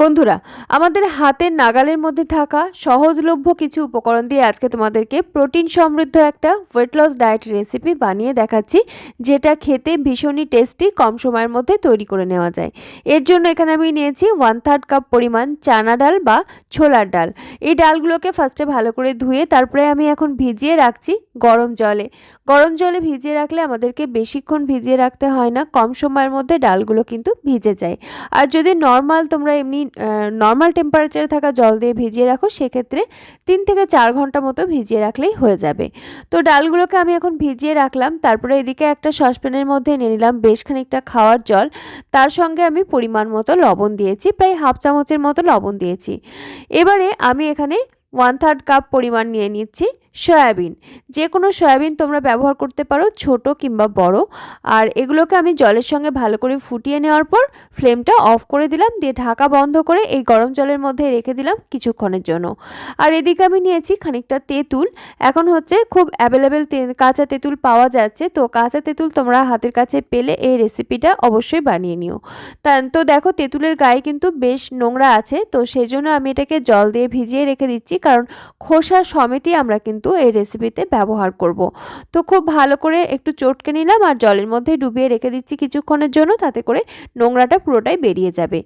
বন্ধুরা, আমাদের হাতের নাগালের মধ্যে থাকা সহজলভ্য কিছু উপকরণ দিয়ে আজকে তোমাদেরকে প্রোটিন সমৃদ্ধ একটা ওয়েট লস ডায়েট রেসিপি বানিয়ে দেখাচ্ছি, যেটা খেতে ভীষণই টেস্টি কম সময়ের মধ্যে তৈরি করে নেওয়া যায়। এর জন্য এখানে আমি নিয়েছি ওয়ান থার্ড কাপ পরিমাণ চানা ডাল বা ছোলার ডাল। এই ডালগুলোকে ফার্স্টে ভালো করে ধুয়ে তারপরে আমি এখন ভিজিয়ে রাখছি গরম জলে। গরম জলে ভিজিয়ে রাখলে আমাদেরকে বেশিক্ষণ ভিজিয়ে রাখতে হয় না, কম সময়ের মধ্যে ডালগুলো কিন্তু ভিজে যায়। আর যদি নর্মাল তোমরা এমনি নর্মাল টেম্পারেচারে থাকা জল দিয়ে ভিজিয়ে রাখো, সেক্ষেত্রে তিন থেকে চার ঘণ্টা মতো ভিজিয়ে রাখলেই হয়ে যাবে। তো ডালগুলোকে আমি এখন ভিজিয়ে রাখলাম, তারপরে এদিকে একটা সসপ্যানের মধ্যে নিয়ে নিলাম বেশ খানিকটা খাওয়ার জল। তার সঙ্গে আমি পরিমাণ মতো লবণ দিয়েছি, প্রায় হাফ চামচের মতো লবণ দিয়েছি। এবারে আমি এখানে ওয়ান থার্ড কাপ পরিমাণ নিয়ে নিচ্ছি। সয়াবিন। যে কোনো সয়াবিন তোমরা ব্যবহার করতে পারো, ছোট কিংবা বড়। আর এগুলোকে আমি জলের সঙ্গে ভালো করে ফুটিয়ে নেওয়ার পর ফ্লেমটা অফ করে দিলাম, দিয়ে ঢাকা বন্ধ করে এই গরম জলের মধ্যে রেখে দিলাম কিছুক্ষণের জন্য। আর এদিকে আমি নিয়েছি খানিকটা তেঁতুল। এখন হচ্ছে খুব অ্যাভেলেবেল কাঁচা তেঁতুল পাওয়া যাচ্ছে। তো কাঁচা তেঁতুল তোমরা হাতের কাছে পেলে এই রেসিপিটা অবশ্যই বানিয়ে নিও। তা, তো দেখো তেঁতুলের গায়ে কিন্তু বেশ নোংরা আছে। তো সেই জন্য আমি এটাকে জল দিয়ে ভিজিয়ে রেখে দিচ্ছি। কারণ খোসা সমেতই আমরা কিন্তু এই রেসিপিতে ব্যবহার করব। তো খুব ভালো করে একটু চটকে নিলাম আর জলের মধ্যে ডুবিয়ে রেখে দিচ্ছি কিছুক্ষণের জন্য, তাতে করে নোংরাটা পুরোটাই বেরিয়ে যাবে।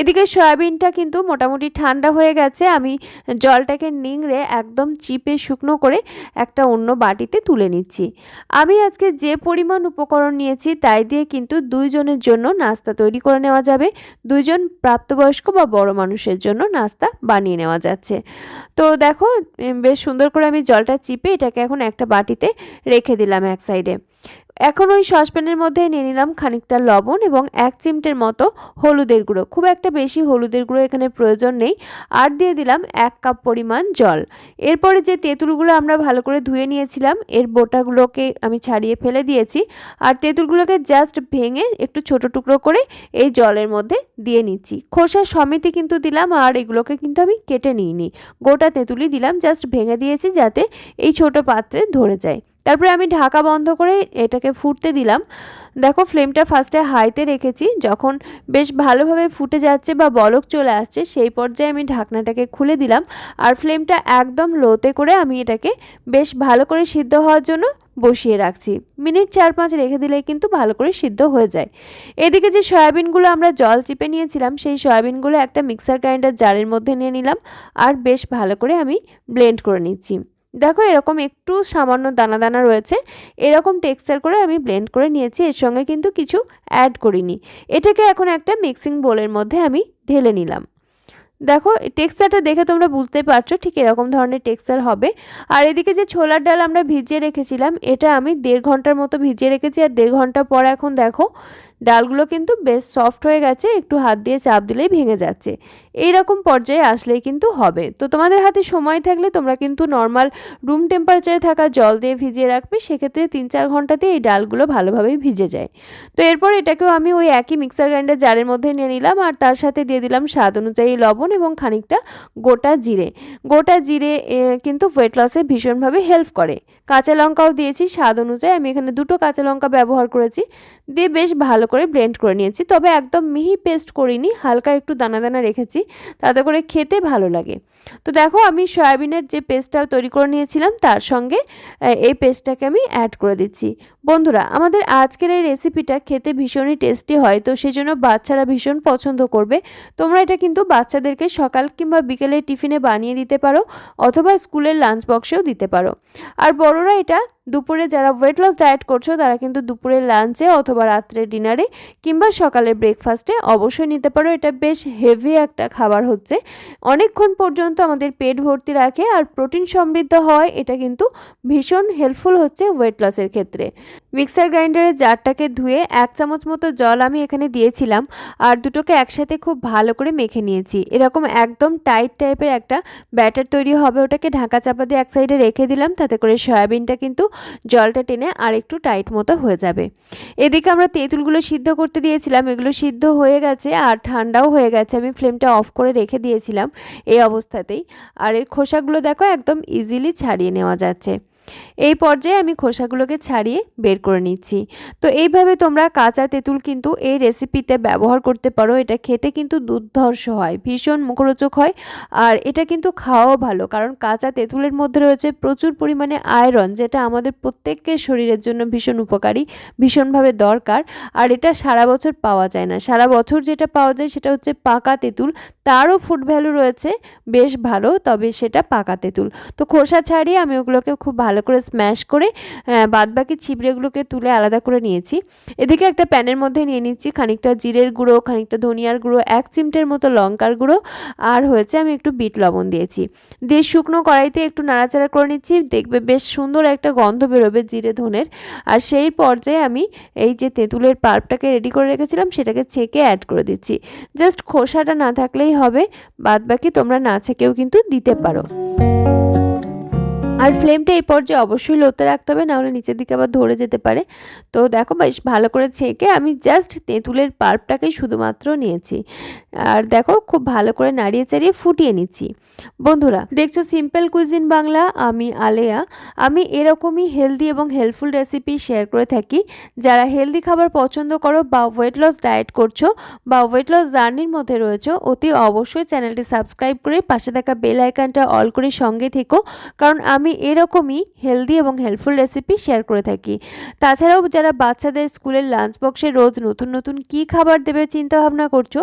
এদিকে সয়াবিনটা কিন্তু মোটামুটি ঠান্ডা হয়ে গেছে। আমি জলটাকে নিংড়ে একদম চিপে শুকনো করে একটা অন্য বাটিতে তুলে নিচ্ছি। আমি আজকে যে পরিমাণ উপকরণ নিয়েছি, তাই দিয়ে কিন্তু দুইজনের জন্য নাস্তা তৈরি করে নেওয়া যাবে। দুইজন প্রাপ্তবয়স্ক বা বড় মানুষের জন্য নাস্তা বানিয়ে নেওয়া যাচ্ছে। তো দেখো বেশ সুন্দর করে আমি জলটা চিপে এটাকে এখন একটা বাটিতে রেখে দিলাম এক সাইডে। এখন ওই সসপ্যানের মধ্যে নিয়ে নিলাম খানিকটা লবণ এবং এক চিমটের মতো হলুদের গুঁড়ো। খুব একটা বেশি হলুদের গুঁড়ো এখানে প্রয়োজন নেই। আর দিয়ে দিলাম এক কাপ পরিমাণ জল। এরপরে যে তেঁতুলগুলো আমরা ভালো করে ধুয়ে নিয়েছিলাম, এর বোটাগুলোকে আমি ছাড়িয়ে ফেলে দিয়েছি। আর তেঁতুলগুলোকে জাস্ট ভেঙে একটু ছোট টুকরো করে এই জলের মধ্যে দিয়ে নিচ্ছি। খোসা সমেতে কিন্তু দিলাম আর এগুলোকে কিন্তু আমি কেটে নিইনি। গোটা তেঁতুলি দিলাম, জাস্ট ভেঙে দিয়েছি যাতে এই ছোট পাত্রে ধরে যায়। তারপরে আমি ঢাকা বন্ধ করে এটাকে ফুটতে দিলাম। দেখো ফ্লেমটা ফার্স্টে হাইতে রেখেছি। যখন বেশ ভালোভাবে ফুটে যাচ্ছে বা বলক চলে আসছে, সেই পর্যায়ে আমি ঢাকনাটাকে খুলে দিলাম। আর ফ্লেমটা একদম লোতে করে আমি এটাকে বেশ ভালো করে সিদ্ধ হওয়ার জন্য বসিয়ে রাখছি। মিনিট চার পাঁচ রেখে দিলে কিন্তু ভালো করে সিদ্ধ হয়ে যায়। এদিকে যে সয়াবিনগুলো আমরা জল চিপে নিয়েছিলাম, সেই সয়াবিনগুলো একটা মিক্সার গ্রাইন্ডার জারের মধ্যে নিয়ে নিলাম। আর বেশ ভালো করে আমি ব্লেন্ড করে নিচ্ছি। দেখো এরকম একটু সামান্য দানা দানা রয়েছে। এরকম টেক্সচার করে আমি ব্লেন্ড করে নিয়েছি, এর সঙ্গে কিন্তু কিছু অ্যাড করিনি। এটাকে এখন একটা মিক্সিং বোলের মধ্যে আমি ঢেলে নিলাম। দেখো টেক্সচারটা দেখে তোমরা বুঝতে পারছ ঠিক এরকম ধরনের টেক্সচার হবে। আর এদিকে যে ছোলার ডাল আমরা ভিজিয়ে রেখেছিলাম, এটা আমি দেড় ঘণ্টার মতো ভিজিয়ে রেখেছি। আর দেড় ঘণ্টা পর এখন দেখো, ডালগুলো কিন্তু বেশ সফট হয়ে গেছে, একটু হাত দিয়ে চাপ দিলেই ভেঙে যাচ্ছে। এই রকম পর্যায়ে আসলেই কিন্তু হবে। তো তোমাদের হাতে সময় থাকলে তোমরা কিন্তু নর্মাল রুম টেম্পারেচারে থাকা জল দিয়ে ভিজিয়ে রাখবে, সেক্ষেত্রে তিন চার ঘন্টাতে এই ডালগুলো ভালোভাবেই ভিজে যায়। তো এরপর এটাকেও আমি ওই একই মিক্সার গ্রাইন্ডার জারের মধ্যে নিয়ে নিলাম আর তার সাথে দিয়ে দিলাম স্বাদ অনুযায়ী লবণ এবং খানিকটা গোটা জিরে। গোটা জিরে কিন্তু ওয়েট লসে ভীষণভাবে হেল্প করে। কাঁচা লঙ্কাও দিয়েছি, স্বাদ অনুযায়ী আমি এখানে দুটো কাঁচা লঙ্কা ব্যবহার করেছি, দিয়ে বেশ ভালো করে ব্লেন্ড করে নিয়েছি। তবে একদম মিহি পেস্ট করিনি, হালকা একটু দানা দানা রেখেছি তাতে করে খেতে ভালো লাগে। তো দেখো আমি সয়াবিনের যে পেস্টটা তৈরি করে নিয়েছিলাম, তার সঙ্গে এই পেস্টটাকে আমি অ্যাড করে দিচ্ছি। বন্ধুরা, আমাদের আজকের এই রেসিপিটা খেতে ভীষণই টেস্টি হয়, তো সেই জন্য বাচ্চারা ভীষণ পছন্দ করবে। তোমরা এটা কিন্তু বাচ্চাদেরকে সকাল কিংবা বিকেলে টিফিনে বানিয়ে দিতে পারো, অথবা স্কুলের লাঞ্চ বক্সেও দিতে পারো। আর বড়রা এটা দুপুরে যারা ওয়েট লস ডায়েট করছ, তারা কিন্তু দুপুরে লাঞ্চে অথবা রাত্রে ডিনারে কিংবা সকালের ব্রেকফাস্টে অবশ্যই নিতে পারো। এটা বেশ হেভি একটা খাবার হচ্ছে। অনেকক্ষণ পর্যন্ত আমাদের পেট ভর্তি রাখে আর প্রোটিন সমৃদ্ধ হয়, এটা কিন্তু ভীষণ হেল্পফুল হচ্ছে ওয়েট লসের ক্ষেত্রে। মিক্সার গ্রাইন্ডারের জারটাকে ধুয়ে এক চামচ মতো জল আমি এখানে দিয়েছিলাম আর দুটোকে একসাথে খুব ভালো করে মেখে নিয়েছি। এরকম একদম টাইট টাইপের একটা ব্যাটার তৈরি হবে, ওটাকে ঢাকা চাপা দিয়ে এক সাইডে রেখে দিলাম, তাতে করে সয়াবিনটা কিন্তু জলটা টেনে আর একটু টাইট মতো হয়ে যাবে। এদিকে আমরা তেঁতুলগুলো সিদ্ধ করতে দিয়েছিলাম, এগুলো সিদ্ধ হয়ে গেছে আর ঠান্ডাও হয়ে গেছে। আমি ফ্লেমটা অফ করে রেখে দিয়েছিলাম এই অবস্থাতেই। আর এর খোসাগুলো দেখো একদম ইজিলি ছাড়িয়ে নেওয়া যাচ্ছে। এই পর্যায়ে আমি খোসাগুলোকে ছাড়িয়ে বের করে নিচ্ছি। তো এইভাবে তোমরা কাঁচা তেঁতুল কিন্তু এই রেসিপিতে ব্যবহার করতে পারো। এটা খেতে কিন্তু দুর্ধর্ষ হয়, ভীষণ মুখরোচক হয় আর এটা কিন্তু খাওয়াও ভালো কারণ কাঁচা তেঁতুলের মধ্যে রয়েছে প্রচুর পরিমাণে আয়রন যেটা আমাদের প্রত্যেকের শরীরের জন্য ভীষণ উপকারী, ভীষণভাবে দরকার আর এটা সারা বছর পাওয়া যায় না। সারা বছর যেটা পাওয়া যায় সেটা হচ্ছে পাকা তেঁতুল। তারও ফুড ভ্যালু রয়েছে, বেশ ভালো, তবে সেটা পাকা তেঁতুল। তো খোসা ছাড়িয়ে আমি ওগুলোকে খুব ভালো করে স্ম্যাশ করে বাদবাকি ছিবড়েগুলোকে তুলে আলাদা করে নিয়েছি। এদিকে একটা প্যানের মধ্যে নিয়ে নিচ্ছি খানিকটা জিরের গুঁড়ো, খানিকটা ধনিয়ার গুঁড়ো, এক চিমটের মতো লঙ্কার গুঁড়ো, আর হয়েছে আমি একটু বিট লবণ দিয়েছি। দিয়ে শুকনো কড়াইতে একটু নাড়াচাড়া করে নিচ্ছি, দেখবে বেশ সুন্দর একটা গন্ধ বেরোবে জিরে ধনের। আর সেই পর্যায়ে আমি এই যে তেঁতুলের পাল্পটাকে রেডি করে রেখেছিলাম, সেটাকে ছেঁকে অ্যাড করে দিচ্ছি। জাস্ট খোসাটা না থাকলেই হবে বাদ বাকি তোমরা না ছেঁকেও কিন্তু দিতে পারো। আর ফ্লেমটা এই পর্যায়ে অবশ্যই লোতে রাখতে হবে, নাহলে নিচের দিকে আবার ধরে যেতে পারে। তো দেখো বেশ ভালো করে ছেঁকে আমি জাস্ট তেঁতুলের পাল্পটাকেই শুধুমাত্র নিয়েছি। আর দেখো খুব ভালো করে নাড়িয়ে চাড়িয়ে ফুটিয়ে নিচ্ছি। বন্ধুরা, দেখছ সিম্পল কুইজিন বাংলা, আমি আলেয়া। আমি এরকমই হেলদি এবং হেল্পফুল রেসিপি শেয়ার করে থাকি। যারা হেলদি খাবার পছন্দ করো বা ওয়েট লস ডায়েট করছ বা ওয়েট লস জার্নির মধ্যে রয়েছো, অতি অবশ্যই চ্যানেলটি সাবস্ক্রাইব করে পাশে থাকা বেল আইকনটা অল করে সঙ্গে থেকো। কারণ আমি এরকমই হেলদি এবং হেল্পফুল রেসিপি শেয়ার করে থাকি। তাছাড়াও যারা বাচ্চাদের স্কুলের লাঞ্চ বক্সে রোজ নতুন নতুন কি খাবার দেবে চিন্তা ভাবনা করছ,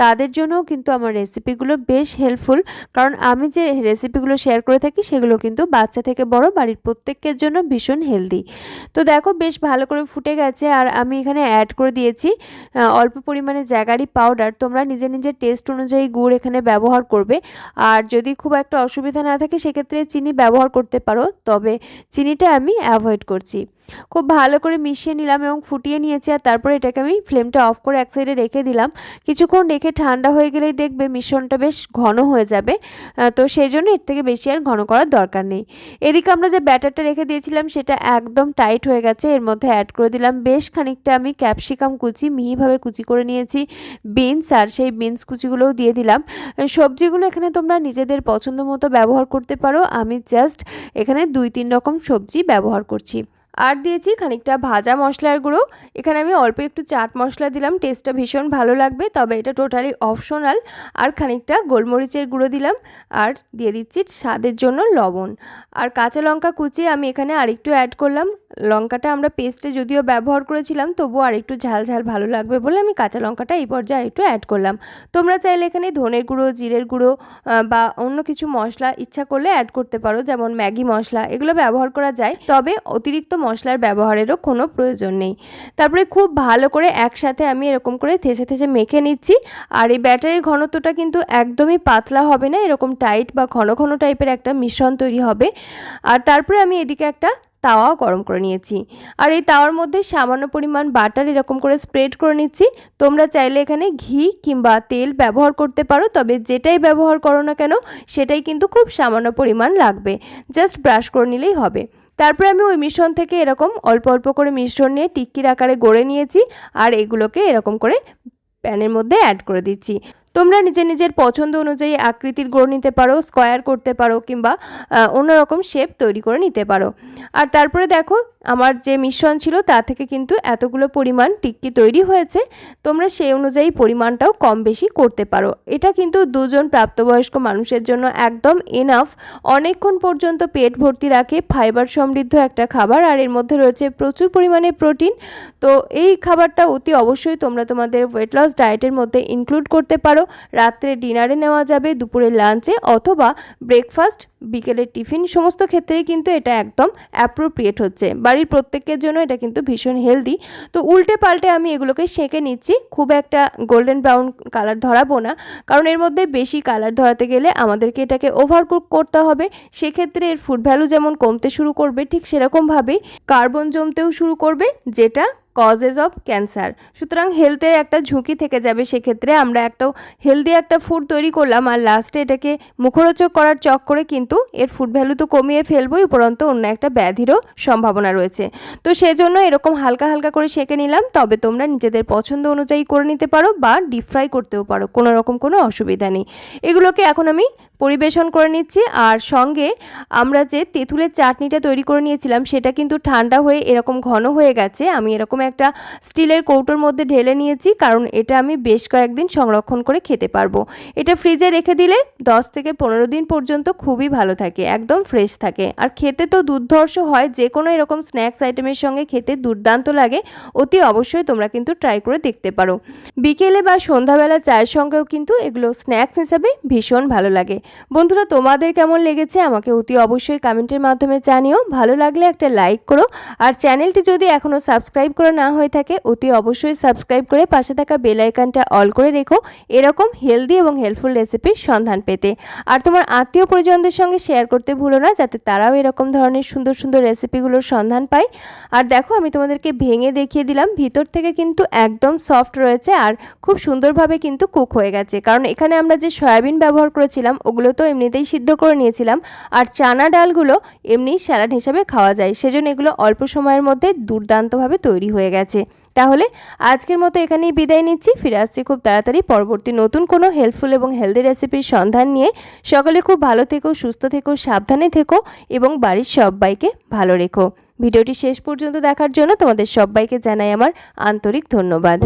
তাদের জন্যও কিন্তু আমার রেসিপিগুলো বেশ হেল্পফুল কারণ আমি যে রেসিপিগুলো শেয়ার করে থাকি, সেগুলো কিন্তু বাচ্চা থেকে বড় বাড়ির প্রত্যেকের জন্য ভীষণ হেলদি তো দেখো, বেশ ভালো করে ফুটে গেছে আর আমি এখানে অ্যাড করে দিয়েছি অল্প পরিমাণে জ্যাগারি পাউডার তোমরা নিজের নিজের টেস্ট অনুযায়ী গুড় এখানে ব্যবহার করবে। আর যদি খুব একটা অসুবিধা না থাকে, সেক্ষেত্রে চিনি ব্যবহার পারো, তবে চিনিটা আমি অ্যাভয়েড করছি। খুব ভালো করে মিশিয়ে নিলাম এবং ফুটিয়ে নিয়েছি আর তারপরে এটাকে আমি ফ্লেমটা অফ করে এক সাইডে রেখে দিলাম। কিছুক্ষণ রেখে ঠান্ডা হয়ে গেলেই দেখবে মিশ্রণটা বেশ ঘন হয়ে যাবে। তো সেই জন্য এর থেকে বেশি আর ঘন করার দরকার নেই। এদিকে আমরা যে ব্যাটারটা রেখে দিয়েছিলাম সেটা একদম টাইট হয়ে গেছে। এর মধ্যে অ্যাড করে দিলাম বেশ খানিকটা আমি ক্যাপসিকাম কুচি, মিহিভাবে কুচি করে নিয়েছি বিনস আর সেই বিনস কুচিগুলোও দিয়ে দিলাম। সবজিগুলো এখানে তোমরা নিজেদের পছন্দ মতো ব্যবহার করতে পারো। আমি জাস্ট এখানে দুই তিন রকম সবজি ব্যবহার করছি। আর দিয়েছি খানিকটা ভাজা মশলার গুঁড়ো। এখানে আমি অল্প একটু চাট মশলা দিলাম, টেস্টটা ভীষণ ভালো লাগবে, তবে এটা টোটালি অপশনাল। আর খানিকটা গোলমরিচের গুঁড়ো দিলাম, আর দিয়ে দিচ্ছি স্বাদের জন্য লবণ। আর কাঁচা লঙ্কা কুচিয়ে আমি এখানে আরেকটু অ্যাড করলাম। লঙ্কাটা আমরা পেস্টে যদিও ব্যবহার করেছিলাম, তবুও আরেকটু ঝাল ঝাল ভালো লাগবে বলে আমি কাঁচা লঙ্কাটা এই পর্যায়ে আরেকটু অ্যাড করলাম। তোমরা চাইলে এখানে ধনের গুঁড়ো, জিরের গুঁড়ো বা অন্য কিছু মশলা ইচ্ছা করলে অ্যাড করতে পারো, যেমন ম্যাগি মশলা, এগুলো ব্যবহার করা যায়। তবে অতিরিক্ত মশলার ব্যবহারেরও কোনো প্রয়োজন নেই। তারপরে খুব ভালো করে একসাথে আমি এরকম করে থেসে থেসে মেখে নিচ্ছি। আর এই ব্যাটারির ঘনত্বটা কিন্তু একদমই পাতলা হবে না, এরকম টাইট বা ঘন ঘন টাইপের একটা মিশ্রণ তৈরি হবে। আর তারপরে আমি এদিকে একটা তাওয়াও গরম করে নিয়েছি। আর এই তাওয়ার মধ্যে সামান্য পরিমাণ বাটার এরকম করে স্প্রেড করে নিচ্ছি। তোমরা চাইলে এখানে ঘি কিংবা তেল ব্যবহার করতে পারো, তবে যেটাই ব্যবহার করো না কেন, সেটাই কিন্তু খুব সামান্য পরিমাণ লাগবে। জাস্ট ব্রাশ করে নিলেই হবে। তারপরে আমি ওই মিশ্রণ থেকে এরকম অল্প অল্প করে মিশ্রণ নিয়ে টিক্কির আকারে গড়ে নিয়েছি আর এগুলোকে এরকম করে প্যানের মধ্যে অ্যাড করে দিচ্ছি। তোমরা নিজের নিজের পছন্দ অনুযায়ী আকৃতির গড়ে নিতে পারো স্কোয়ার করতে পারো কিংবা অন্যরকম শেপ তৈরি করে নিতে পারো। আর তারপরে দেখো আমার যে মিশ্রণ ছিল তা থেকে কিন্তু এতগুলো পরিমাণ টিক্কি তৈরি হয়েছে, তোমরা সেই অনুযায়ী পরিমাণটাও কম বেশি করতে পারো। এটা কিন্তু দুজন প্রাপ্তবয়স্ক মানুষের জন্য একদম এনাফ অনেকক্ষণ পর্যন্ত পেট ভর্তি রাখে ফাইবার সমৃদ্ধ একটা খাবার, আর এর মধ্যে রয়েছে প্রচুর পরিমাণে প্রোটিন তো এই খাবারটা অতি অবশ্যই তোমরা তোমাদের ওয়েট লস ডায়েটের মধ্যে ইনক্লুড করতে পারো। রাত্রে ডিনারে নেওয়া যাবে, দুপুরে লাঞ্চে অথবা ব্রেকফাস্ট বিকেলের টিফিন, সমস্ত ক্ষেত্রেই কিন্তু এটা একদম অ্যাপ্রোপ্রিয়েট হচ্ছে। বাড়ির প্রত্যেকের জন্য এটা কিন্তু ভীষণ হেলদি তো উল্টে পাল্টে আমি এগুলোকে সেঁকে নিচ্ছি। খুব একটা গোল্ডেন ব্রাউন কালার ধরাবো না। কারণ এর মধ্যে বেশি কালার ধরাতে গেলে আমাদেরকে এটাকে ওভারকুক করতে হবে। সেক্ষেত্রে এর ফুড ভ্যালু যেমন কমতে শুরু করবে, ঠিক সেরকমভাবেই কার্বন জমতেও শুরু করবে, যেটা কজেস অফ ক্যান্সার সুতরাং হেলথের একটা ঝুঁকি থেকে যাবে সেক্ষেত্রে আমরা একটা হেলদি একটা ফুড তৈরি করলাম আর লাস্টে এটাকে মুখরোচক করার চক করে কিন্তু এর ফুড ভ্যালু তো কমিয়ে ফেলবোই, উপরন্ত অন্য একটা ব্যাধিরও সম্ভাবনা রয়েছে। তো সেজন্য এরকম হালকা হালকা করে সেঁকে নিলাম, তবে তোমরা নিজেদের পছন্দ অনুযায়ী করে নিতে পারো বা ডিপ ফ্রাই করতেও পারো, কোনো রকম কোনো অসুবিধা নেই। এগুলোকে এখন আমি পরিবেশন করে নিচ্ছি। আর সঙ্গে আমরা যে তেঁতুলের চাটনিটা তৈরি করে নিয়েছিলাম, সেটা কিন্তু ঠান্ডা হয়ে এরকম ঘন হয়ে গেছে। আমি এরকম একটা স্টিলের কৌটোর মধ্যে ঢেলে নিয়েছি, কারণ এটা আমি বেশ কয়েকদিন সংরক্ষণ করে খেতে পারব। এটা ফ্রিজে রেখে দিলে দশ থেকে পনেরো দিন পর্যন্ত খুবই ভালো থাকে, একদম ফ্রেশ থাকে। আর খেতে তো দুর্ধর্ষ হয়, যে কোনো এরকম স্ন্যাক্স আইটেমের সঙ্গে খেতে দুর্দান্ত লাগে, অতি অবশ্যই তোমরা কিন্তু ট্রাই করে দেখতে পারো। বিকেলে বা সন্ধ্যাবেলা চায়ের সঙ্গেও কিন্তু এগুলো স্ন্যাক্স হিসাবে ভীষণ ভালো লাগে। বন্ধুরা, তোমাদের কেমন লেগেছে? আমাকে অতি অবশ্যই কমেন্টের মাধ্যমে জানিও। ভালো লাগলে একটা লাইক করো। আর চ্যানেলটি যদি এখনও সাবস্ক্রাইব করা না হয়ে থাকে, অতি অবশ্যই সাবস্ক্রাইব করে পাশে থাকা বেল আইকনটা অল করে রেখো। এরকম হেলদি এবং হেল্পফুল রেসিপির সন্ধান পেতে। আর তোমার আত্মীয় পরিজনদের সঙ্গে শেয়ার করতে ভুলো না, যাতে তারাও এরকম ধরনের সুন্দর সুন্দর রেসিপিগুলোর সন্ধান পায়। আর দেখো, আমি তোমাদেরকে ভেঙে দেখিয়ে দিলাম। ভিতর থেকে কিন্তু একদম সফট রয়েছে আর খুব সুন্দরভাবে কিন্তু কুক হয়ে গেছে। কারণ এখানে আমরা যে সয়াবিন ব্যবহার করেছিলাম ওগুলো তো এমনিতেই সিদ্ধ করে নিয়েছিলাম। আর চানা ডালগুলো এমনি স্যালাড হিসাবে খাওয়া যায়। সেজন্য এগুলো অল্প সময়ের মধ্যে দুর্দান্তভাবে তৈরি হয়ে গেছে। তাহলে আজকের মতো এখানেই বিদায় নিচ্ছি। ফিরে আসছি খুব তাড়াতাড়ি পরবর্তী নতুন কোনো হেল্পফুল এবং হেলদি রেসিপির সন্ধান নিয়ে। সকলে খুব ভালো থেকো, সুস্থ থেকো, সাবধানে থেকো এবং বাড়ির সবাইকে ভালো রেখো। ভিডিওটি শেষ পর্যন্ত দেখার জন্য তোমাদের সবাইকে জানাই আমার আন্তরিক ধন্যবাদ।